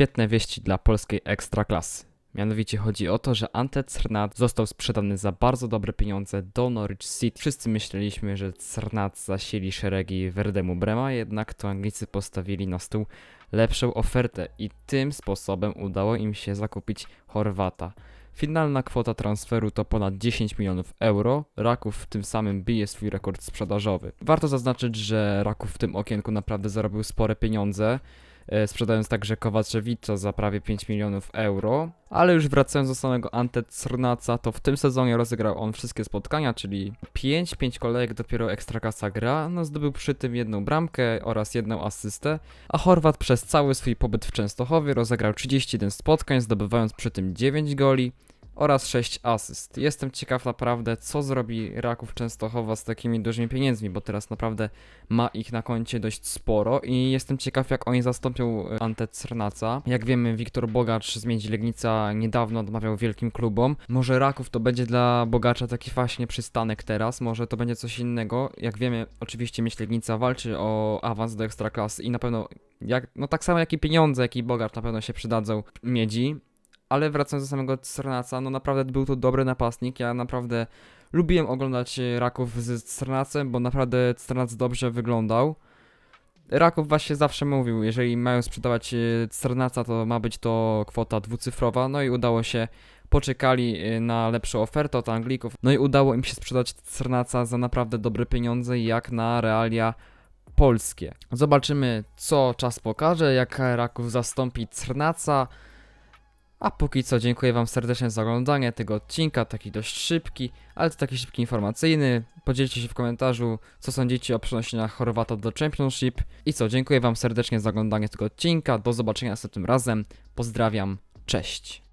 świetne wieści dla polskiej ekstraklasy. Mianowicie chodzi o to, że Ante Cernat został sprzedany za bardzo dobre pieniądze do Norwich City. Wszyscy myśleliśmy, że Cernat zasili szeregi Werdemu Brema, jednak to Anglicy postawili na stół lepszą ofertę i tym sposobem udało im się zakupić Chorwata. Finalna kwota transferu to ponad 10 milionów euro. Raków tym samym bije swój rekord sprzedażowy. Warto zaznaczyć, że Raków w tym okienku naprawdę zarobił spore pieniądze, sprzedając także Kowaczewicza za prawie 5 milionów euro. Ale już wracając do samego Ante Crnaca, to w tym sezonie rozegrał on wszystkie spotkania, czyli 5, 5 kolejek dopiero Ekstrakasa gra, no zdobył przy tym jedną bramkę oraz jedną asystę, a Chorwat przez cały swój pobyt w Częstochowie rozegrał 31 spotkań, zdobywając przy tym 9 goli oraz 6 asyst. Jestem ciekaw naprawdę, co zrobi Raków Częstochowa z takimi dużymi pieniędzmi, bo teraz naprawdę ma ich na koncie dość sporo i jestem ciekaw, jak oni zastąpią e, Ante Crnaca. Jak wiemy, Wiktor Bogacz z Miedzi Legnica niedawno odmawiał wielkim klubom. Może Raków to będzie dla Bogacza taki właśnie przystanek teraz, może to będzie coś innego. Jak wiemy, oczywiście Miedź Legnica walczy o awans do Ekstraklasy i na pewno, jak, no tak samo jak i pieniądze, jak i Bogacz na pewno się przydadzą Miedzi. Ale wracając do samego Crnaca, no naprawdę był to dobry napastnik. Ja naprawdę lubiłem oglądać e, Raków z Crnacem, bo naprawdę Crnac dobrze wyglądał. Raków właśnie zawsze mówił, jeżeli mają sprzedawać e, Crnaca, to ma być to kwota dwucyfrowa, no i udało się, poczekali e, na lepszą ofertę od Anglików, no i udało im się sprzedać Crnaca za naprawdę dobre pieniądze, jak na realia polskie. Zobaczymy, co czas pokaże, jak Raków zastąpi Crnaca. A póki co dziękuję Wam serdecznie za oglądanie tego odcinka, taki dość szybki, ale to taki szybki informacyjny. Podzielcie się w komentarzu, co sądzicie o przeniesieniach Chorwata do Championship. I co, dziękuję Wam serdecznie za oglądanie tego odcinka. Do zobaczenia następnym razem. Pozdrawiam, cześć.